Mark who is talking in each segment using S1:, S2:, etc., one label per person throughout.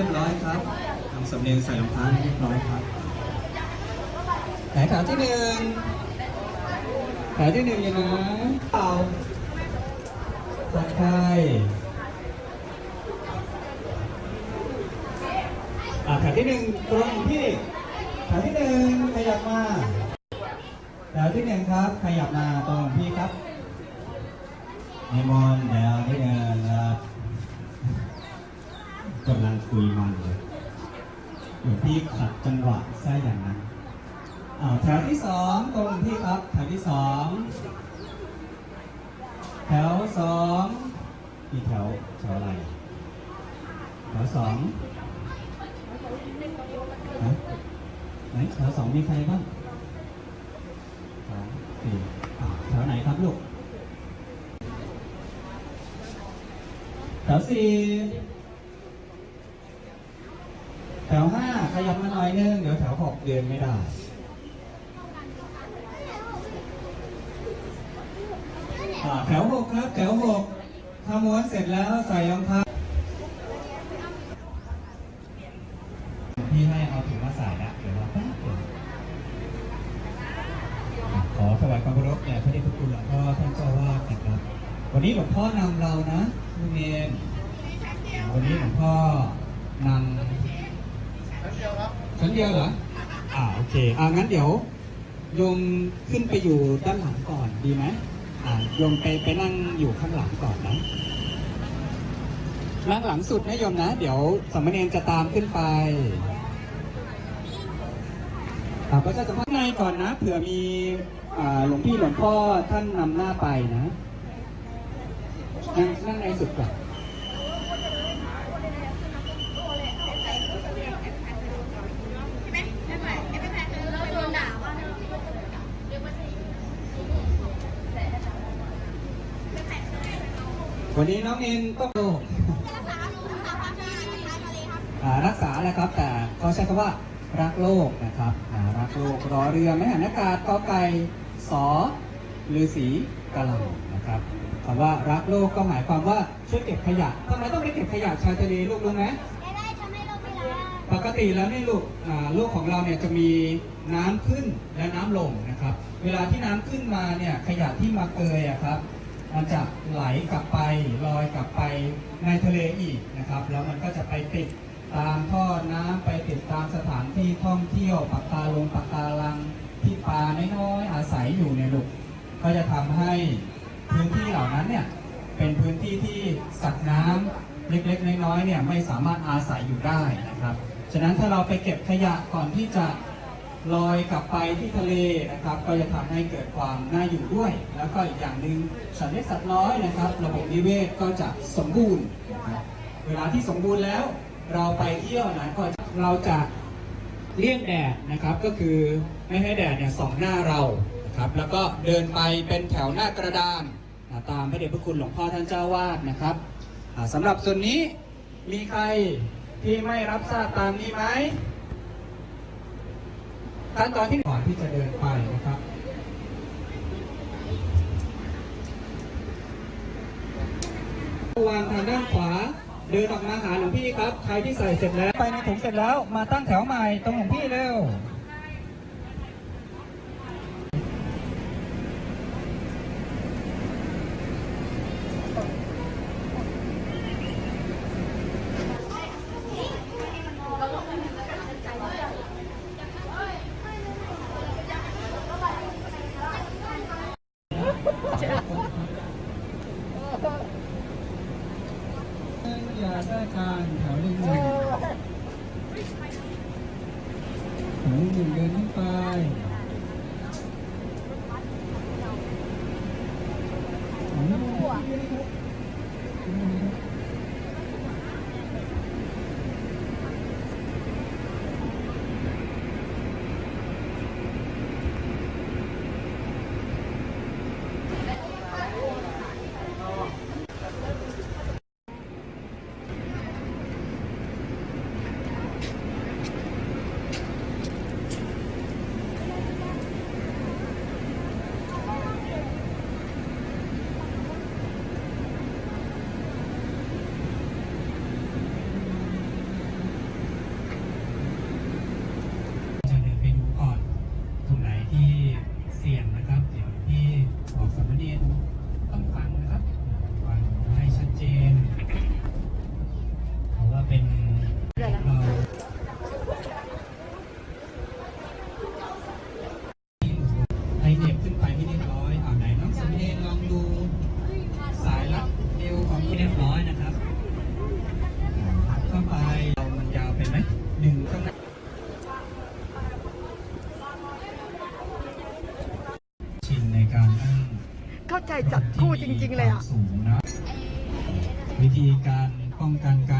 S1: รียบร้อยครับทำสำเนียงใส่รองเท้าให้เรียบร้อยครับไหนแถวที่หนึ่งแถวที่หนึ่งยังไงเปล่าคนไข้อ่แถวที่หนึ่งตรงที่แถวที่หนึ่งขยับมาแถวที่หนึ่งครับ ขยับมาตรงพี่ครับนิมนต์แถวที่หนึ่งครับ กำลังคุยมันเลยหลวงพี่ขัดจังหวะซะอย่างนั้นอ้าแถวที่สองตรงพี่ครับแถวที่สองแถวสองมีแถวแถวอะไรแถวสองไหนแถวสองมีใครบ้างสองสี่แถวไหนครับลูกแถวสี่ แถวห้าขยับมาหน่อยนึงเดี๋ยวแถวหกเดินไม่ได้ อ่าแถวหกครับ แถวหกถ้าม้วนเสร็จแล้วใส่รองเท้าพี่ให้เอาถุงมาใส่แล้วเดี๋ยวรอแป๊บเดียวขอถวายความเคารพแด่พระเดชพระคุณหลวงพ่อท่านเจ้าวาดนะครับ วันนี้หลวงพ่อนำเรานะลูกเนนวันนี้หลวง ชั้นเดียวเหรอ อ่าโอเค อ่างั้นเดี๋ยวโยมขึ้นไปอยู่ด้านหลังก่อนดีไหมอ่าโยมไปไปนั่งอยู่ข้างหลังก่อนนะ นั่งหลังสุดนะโยมนะ เดี๋ยวสามเณรจะตามขึ้นไปอ่าก็จะสัมภาษณ์ในก่อนนะ เผื่อมีอ่าหลวงพี่หลวงพ่อท่านนำหน้าไปนะ นั่งนั่งในสุดก่อน วันนี้น้องเอ็นต้องโลกอ่ารักษาแหละครับ แต่เขาใช้คำว่ารักโลกนะครับอ่ารักโลกรอเรือไม่หันอากาศกอไก่สอฤาษีกะหล่ำนะครับคำว่ารักโลกก็หมายความว่าช่วยเก็บขยะทำไมต้องไปเก็บขยะชายทะเลลูกรู้ไหมปกติแล้วนี่ลูกอ่าโลกของเราเนี่ยจะมีน้ำขึ้นและน้ำลงนะครับ เวลาที่น้ำขึ้นมาเนี่ยขยะที่มาเกยอะครับ มันจะไหลกลับไปลอยกลับไปในทะเลอีกนะครับ แล้วมันก็จะไปติดตามท่อน้ำไปติดตามสถานที่ท่องเที่ยวปะการงปะการังที่ปลาน้อยๆอาศัยอยู่ในลูกก็จะทำให้พื้นที่เหล่านั้นเนี่ยเป็นพื้นที่ที่สัตว์น้ำเล็กๆน้อยๆเนี่ยไม่สามารถอาศัยอยู่ได้นะครับ ฉะนั้นถ้าเราไปเก็บขยะก่อนที่จะ ลอยกลับไปที่ทะเลนะครับ ก็จะทำให้เกิดความน่าอยู่ด้วย แล้วก็อีกอย่างหนึ่งสัตว์เล็กสัตว์น้อยนะครับ ระบบนิเวศก็จะสมบูรณ์นะครับเวลาที่สมบูรณ์แล้ว เราไปเที่ยวนะก็เราจะเลี่ยงแดดนะครับ ก็คือไม่ให้แดดเนี่ยส่องหน้าเรานะครับ แล้วก็เดินไปเป็นแถวหน้ากระดานตามพระเดชพระคุณหลวงพ่อท่านเจ้าวาดนะครับอ่าสำหรับส่วนนี้มีใครที่ไม่รับทราบตามนี้ไหม ขั้นตอนที่ก่อนที่จะเดินไปนะครับวางทางด้านขวา เดินออกมาหาหลวงพี่ครับ ใครที่ใส่เสร็จแล้ว ไปในถุงเสร็จแล้ว มาตั้งแถวใหม่ตรงหลวงพี่เร็ว
S2: จริง ๆ เลยอะ
S3: วิธีการป้องกันการ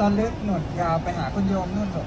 S3: ตอน
S2: เล็
S1: กหนวดยาวไปหาคุณโยมนู่นหรอก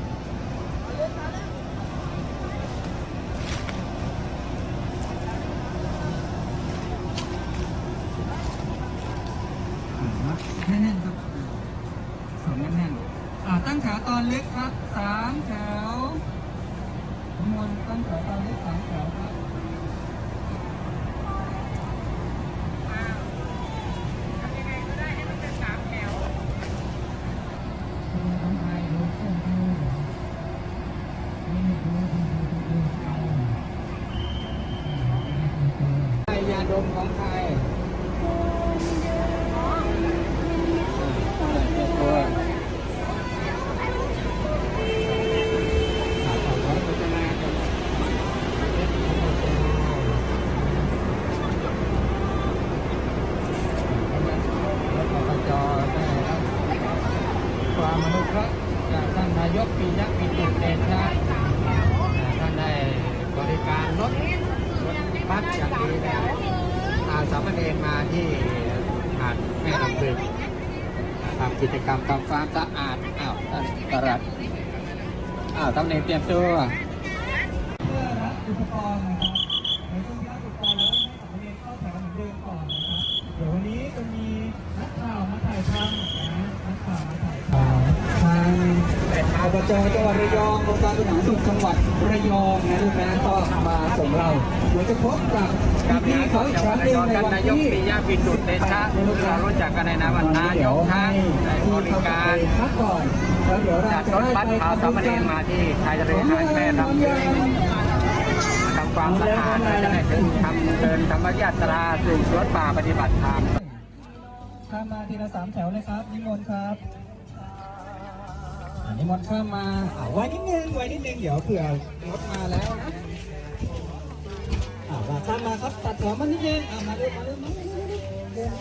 S1: ำกิจกรรมทำความสะอาดอ้าวท่านกรัดอ้าวทำเนรเตรียมตัวเพื่อรับอุปกรณ์ จจังหวัดระยององค์การบริหารส่วนจังหวัดระยองนะลูกนะก็มาส่งเราเดี๋ยวจะพบกับพี่เขาอีกครั้งหนึ่งในวันที่
S4: ปิยะปิตุเตชะเรารู้จักกันในนามว่านายกทั้งในบริการ
S1: พักก่อนแล้วเดี๋ยวเรา
S4: จะรถ
S1: ได้
S4: บัส
S1: ไป
S4: พาสามเณรมาที่ชายทะเลหาดแม่ลำพึงมาทำความสะอาดและจะได้ถึงทำเดินธรรมยาตราสู่สวนป่าปฏิบัติธรรม
S1: ข้ามมาทีละสามแถวเลยครับนิมนต์ครับ นิมนต์ข้ามมาอ่าไว้นิดนึงไว้นิดนึงเดี๋ยวเผื่อรถมาแล้วนะอ่าว่าข้ามมาครับตัดแถวมานิดนึงอ่ามาเร็วมาเร็วมาเร็วมาเร็วเร็ว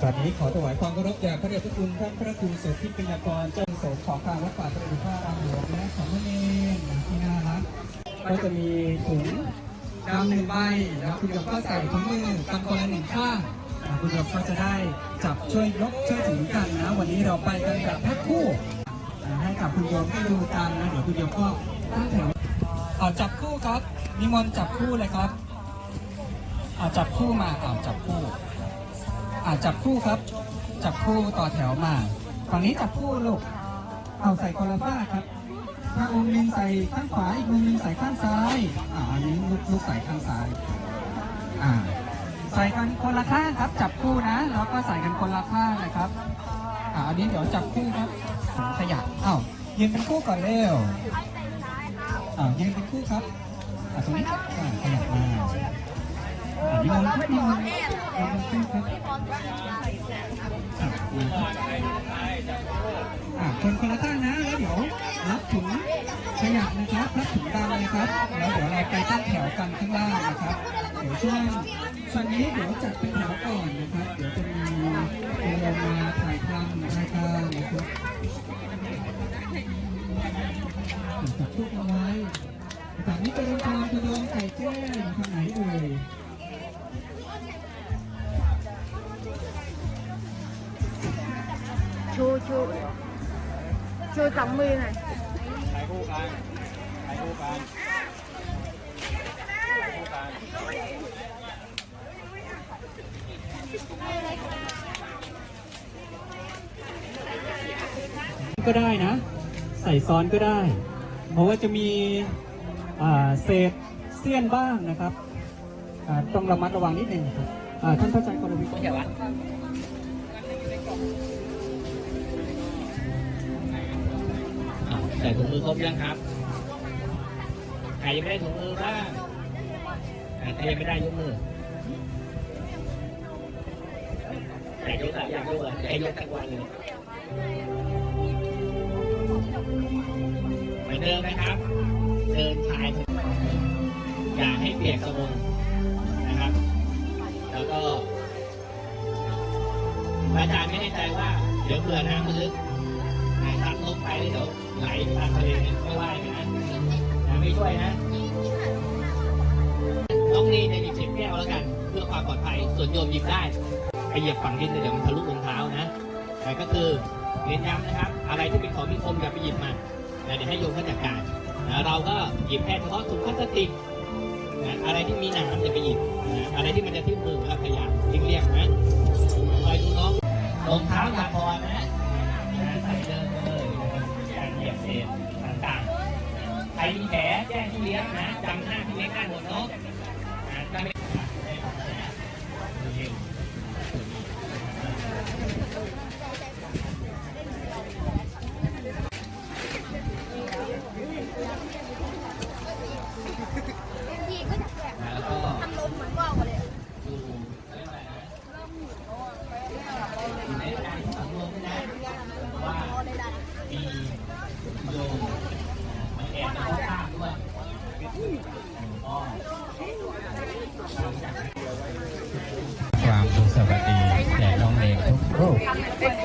S1: ตอนนี้ขอถวายความเคารพแด่พระเดชพระคุณท่านพระครูโสภิปัญญากรเจ้าอาวุโสของการวัดป่าตระดูท่ารามหลวงและสามเณรที่น่ารักก็จะมีถุงดำหนึ่งใบแล้วคุณก็ใส่ถุงมือกันคนละหนึ่งข้าง คุณโยมก็จะได้จับช่วยยกช่วยถือกันนะ วันนี้เราไปกันแบบแพ็คคู่ให้กับคุณโยมได้ดูกันนะเดี๋ยวคุณโยมก็ตั้งแถวเอาจับคู่ครับนิมนต์จับคู่เลยครับเอาจับคู่มาเอาจับคู่อาจับคู่ครับ จับคู่ต่อแถวมาฝั่งนี้จับคู่ลูกเอาใส่คนละฝ้าครับถ้าองค์นึงใส่ข้างขวาอีกองค์นึงใส่ข้างซ้ายอ่าอันนี้ลูกลูกใส่ข้างซ้ายอ่า ใส่กันคนละข้างครับ จับคู่นะ แล้วก็ใส่กันคนละข้างนะครับอ่าอันนี้เดี๋ยวจับคู่ครับถุงขยะอ้าวยืนเป็นคู่ก่อนเร็วอ่ายืนเป็นคู่ครับอ่าตรงนี้ครับอ่าขยับมาอะนิมนต์ครับนิมนต์นิมนต์ครับอะคนคนละข้างนะแล้วเดี๋ยวรับถุงขยะนะครับรับถุงดำนะครับแล้วเดี๋ยวเราไปตั้งแถวกันข้างล่างนะครับ เดี๋ยวช่วงช่วงนี้เดี๋ยวจัดเป็นแถวก่อนนะครับ เดี๋ยวจะมีตัวลงมาถ่ายทำรายการนะครับจับทุกเอาไว้จากนี้จะเดินทางจะโดนไก่แจ้ทางไหนเอ่ย
S2: ชูชูชูสองมือหน่อย
S4: ถ่ายคู่กันถ่ายคู่กัน
S3: ก็ได้นะ ใส่ ซ้อนก็ได้ เพราะว่าจะมีเศษเสี้ยนบ้างนะครับต้องระมัดระวังนิดนึงครับท่านพระอาจารย์กรวิทย์
S4: เขียววะใส่ถุงมือครบยังครับใครยังไม่ได้ถุงมือบ้างอะใครยังไม่ได้ยกมืออยากยกอะอยากยกอะอยากยกทั้งวันเลย เหมือนเดิมนะครับ เดินชายอย่าให้เปียกสบงนะครับ แล้วก็อาจารย์ไม่แน่ใจว่า เดี๋ยวเผื่อน้ำมันลึกซัดลงไปเดี๋ยวไหลตามทะเลไม่ว่ายกันนะนะไม่ช่วยนะน้องนีเนี่ยหยิบสิบแก้วแล้วกัน เพื่อความปลอดภัยส่วนโยมหยิบได้ไปเหยียบฝั่งดินเดี๋ยวมันทะลุรองเท้านะแต่ก็คือ เน้นย้ำนะครับ อะไรที่เป็นของมีคมอย่าไปหยิบมันะเดี๋ยวให้โยมเขาจัดการนะเราก็หยิบแค่เฉพาะถุงพลาสติกนะอะไรที่มีหนามอย่าไปหยิบนะอะไรที่มันจะทิ่มมือก็พยายามเลี่ยงนะคอยดูน้องรองเท้าอย่าพอนะนะใส่เดินเลยอย่าเหยียบเศษต่างๆใครมีแผลแจ้งพี่เลี้ยงนะจำหน้าพี่เลี้ยงได้หมดเนาะนะ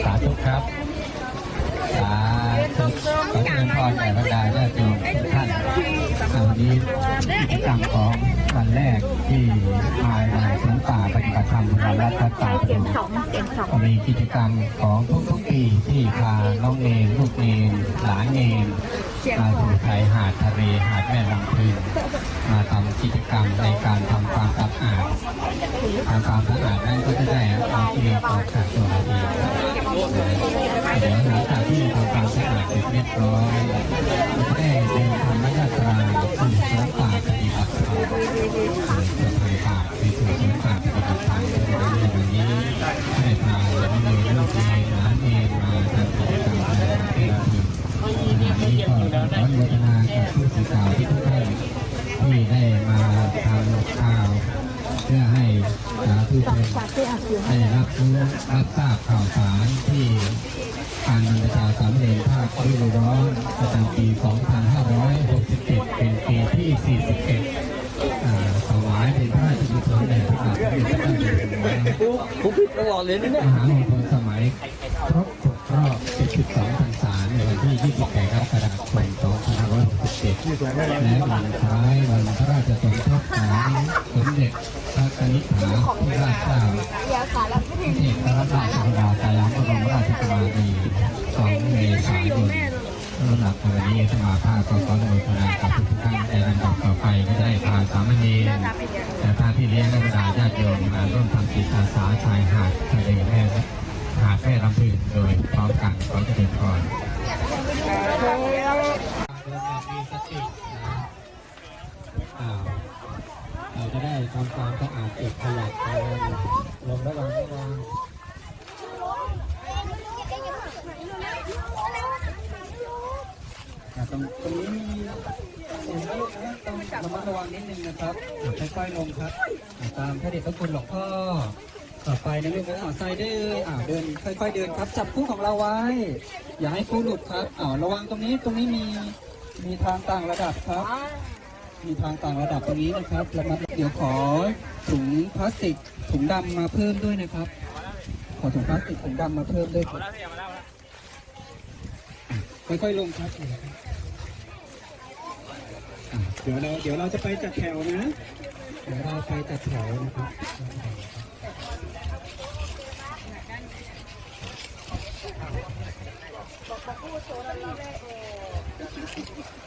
S4: สา
S5: ธุครับ สาธุขอเจริญพรแด่บรรดาญาติโยมทุกท่านอ่าวันนี้กิจกรรมของวันแรกที่มาในสวนป่าปฏิบัติธรรมของวัดพระป่าประ
S2: เสียง
S5: ดู
S2: สองเสียงสอง
S5: ก็มีกิจกรรมของทุกๆปีที่พาน้องเนรลูกเนรหลานเนร มาสู่ชายหาดทะเลหาดแม่ลำพึงมาทำกิจกรรมในการทำความสะอาดทำความสะอาดนั้นก็จะได้เอาเรียนออกจากตัวเองเดี๋ยวหลังจากที่ทำความสะอาดเสร็จเรียบร้อยก็ได้เดินทางมยาตราสู่สวนป่าปฏิบัติธรรม สาธุชน
S2: ฝากที่อัดอยู่
S5: ได้รับรู้รับทราบข่าวสารที่การบรรพชาสามเณรภาคฤดูร้อนประจำปี 2567 เป็นปีที่ 41อ่าถวายเป็นพระราชกุศลแด่พระบาทสมเด็จพระเจ้าอยู่หัว
S4: ผมผิดตลอดเลยนะเนี่ย
S5: มหามงคลสมัยครบ6รอบ 72พรรษาในวันที่ 28กรกฎาคม2567และวันท้ายวันพระราชสมภพของา
S2: ยาขาแล้วไม่ถึง
S5: เอกพระราชบิดาสยามบรมราชกุมารี2เมษายนลำดับในวันนี้สมาภาพก็ขออนุโมทนากับทุกท่านในลำดับต่อไปก็ได้พาสามเณรและพาพี่เลี้ยงและบรรดาญาติโยมมาร่วมทำจิตอาสาชายหาดทะเลแม่หาดแม่ลำพึงโดยพร้อมกันขอเจริญพรมีสตินะอ้าวเราจะได้ทำความสะอาดเก็บขยะกัน ลงระวังระวัง
S1: ตรงตรงนี้มีสูงนะลูกนะต้องระมัดระวังนิดนึงนะครับค่อยๆลงครับ ตามพระเดชพระคุณหลวงพ่อต่อไปนะลูกนะอ่าใส่ได้เลยอ่าเดิน ค่อย ๆ เดินครับ จับคู่ของเราไว้ อย่าให้คู่หลุดครับอ่าระวังตรงนี้ตรงนี้มีมีทางต่างระดับครับ มีทางต่างระดับตรงนี้นะครับระมัดเดี๋ยวขอถุงพลาสติกถุงดำมาเพิ่มด้วยนะครับ ขอถุงพลาสติกถุงดำมาเพิ่มด้วยครับอะค่อยๆลงครับอะเดี๋ยวเราเดี๋ยวเราจะไปจัดแถวนะ เดี๋ยวเราไปจัดแถวนะครับเ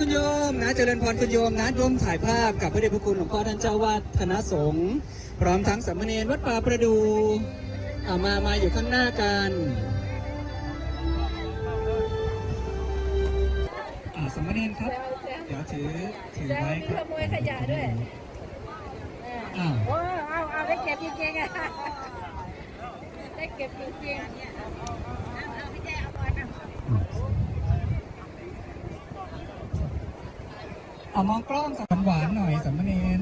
S1: ริญพรคุณโยมนะ เจริญพรคุณโยมนะร่วมถ่ายภาพกับพระเดชพระคุณหลวงพ่อท่านเจ้าวาดคณะสงฆ์พร้อมทั้งสามเณรวัดป่าประดูอ่ามามาอยู่ข้างหน้ากันอ่าสามเณรครับ เดี๋ยวถือถือไว้ครับ
S2: ขโมยขยะด้วย
S1: อ้าว
S2: โอ้เอาเอาได้เก็บจริงๆอะได้เก็บจริงๆเนี่ยเอาเอาพี่แจ๊เอาไปนะ
S1: เอามองกล้องสัมหวานหน่อยสัมเนน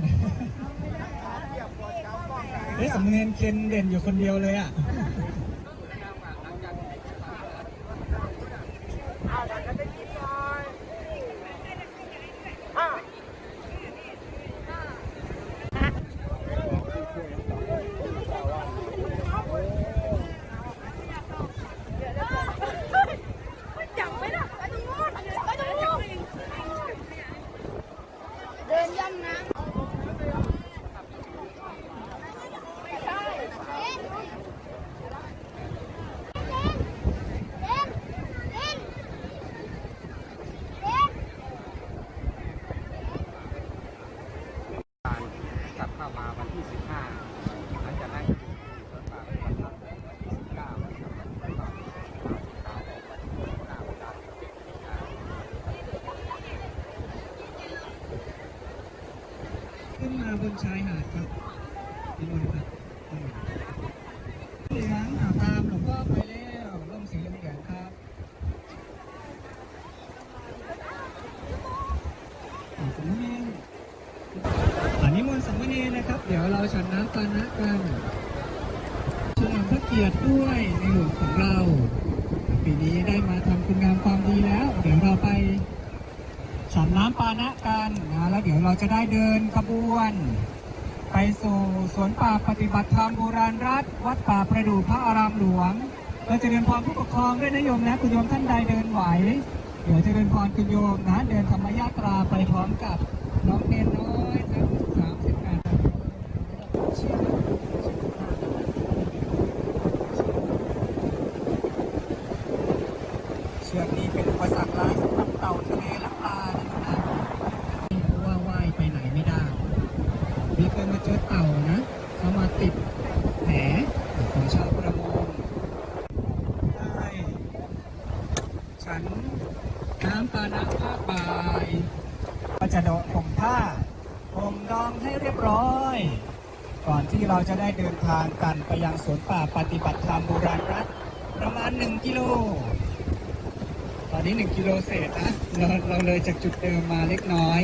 S1: เฮ้ยสัมเนนเคนเด่นอยู่คนเดียวเลยอะ
S2: เ25
S6: หลังจากนั้นก็คือสวนป่าปฏิบัติธรรม29นะครับ29
S1: ขึ้นมาบนชายหาดครับนิมนต์ครับอืม เหลืองอ่าตามหลวงพ่อไปแล้วร่มสีเหลืองครับสมณีอันนี้มนต์สามเณรนะครับ เดี๋ยวเราฉันน้ำปานะกันเฉลิมพระเกียรติด้วยในหลวงของเราปีนี้ได้มาทำคุณงามความดีแล้ว เดี๋ยวเราไปฉันน้ำปานะกันนะแล้วเดี๋ยวเราจะได้เดินขบวน สู่สวนป่าปฏิบัติธรรมโบราณรัฐ วัดป่าประดู่พระอารามหลวงเราจะเดินพรผู้ปกครองด้วยนะโยมนะคุณโยมท่านใดเดินไหว เดี๋ยวจะเดินพรคุณโยมนะ เดินธรรมยาตราไปพร้อมกับน้องเนนน้อยทั้งสามสิบแปดเชื่อเชือกนี้เป็นอุปสรรคร้ายสำหรับเต่าทะเลและปลานะ เพราะว่าว่ายไปไหนไม่ได้ มีเคยมาเจอเต่านะ เขามาติดแหของชาวประมงใช่ฉันน้ำปานะผ้าบายก็จะโดดผมผ้าผมดองให้เรียบร้อย ก่อนที่ เราจะได้เดินทางกันไปยังสวนป่าปฏิบัติธรรมโบราณรัฐประมาณ 1 กิโล ตอนนี้ 1 กิโลเศษนะเราเราเลยจากจุดเดิมมาเล็กน้อย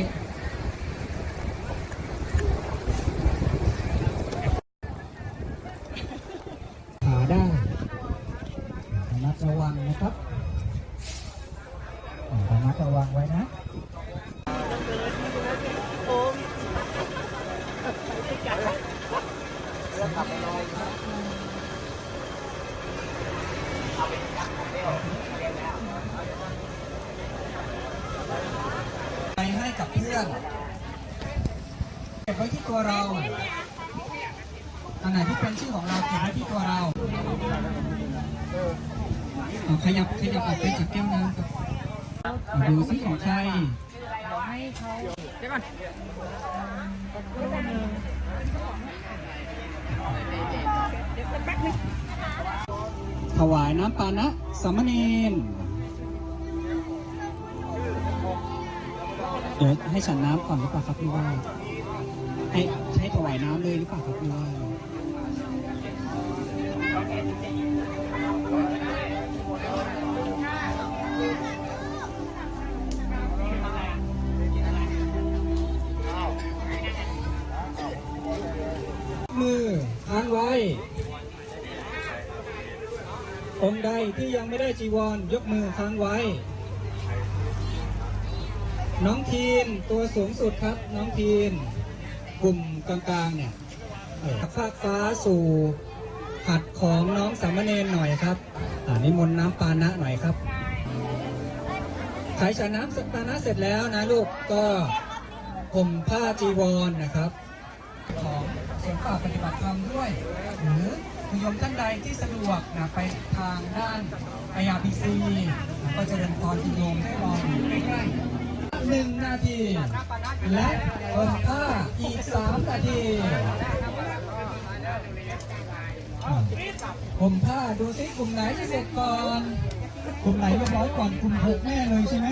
S1: ขาได้ระมัดระวังนะครับระมัดระวังไว้นะไป ไปให้กับเพื่อนเก็บไว้ที่ตัวเราอันไหนที่เป็นชื่อของเราเก็บไว้ที่ตัวเราเขยับขยับออกไปจากแก้วน้ำครับเอาดูซิของใคร ถวายน้ำปานะสามเณรเดี๋ยวให้ฉันน้ำก่อนหรือเปล่าครับพี่ว่าให้ให้ถวายน้ำเลยหรือเปล่าครับพี่ว่า ที่ยังไม่ได้จีวรยกมือค้างไว้ น้องทีนตัวสูงสุดครับ น้องทีนกลุ่มกลางๆเนี่ยเอ่อฟากฟ้าสู่หัดของน้องสามเณรหน่อยครับอ่านิมนต์น้ำปานะหน่อยครับขายชาน้ำสปานะเสร็จแล้วนะลูกก็ผมผ้าจีวรนะครับ ของสวนป่าปฏิบัติธรรมด้วยหรือ คุณโยมท่านใดที่สะดวกนะไปทางด้านไออาร์พีซีก็จะเดินพรคุณโยมได้รออยู่ใกล้ๆหนึ่งนาที และผมผ้าอีกสามนาทีผมผ้าดูซิกลุ่มไหนจะเสร็จก่อนกลุ่มไหนเรียบร้อยก่อนกลุ่มหกแน่เลยใช่ไหม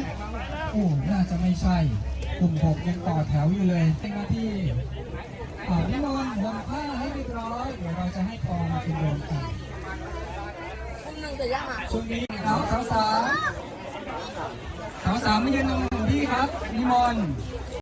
S1: โอ้น่าจะไม่ใช่ กลุ่มหกยังต่อแถวอยู่เลยเป็นนาที ขอนิมนต์บนผ้าให้เรียบร้อย เดี๋ยวเราจะให้พรคุณโยมกันช่วงนี้ครับสาวสาวสาวสาวๆมายืนตรงหลวงพี่ครับนิมนต์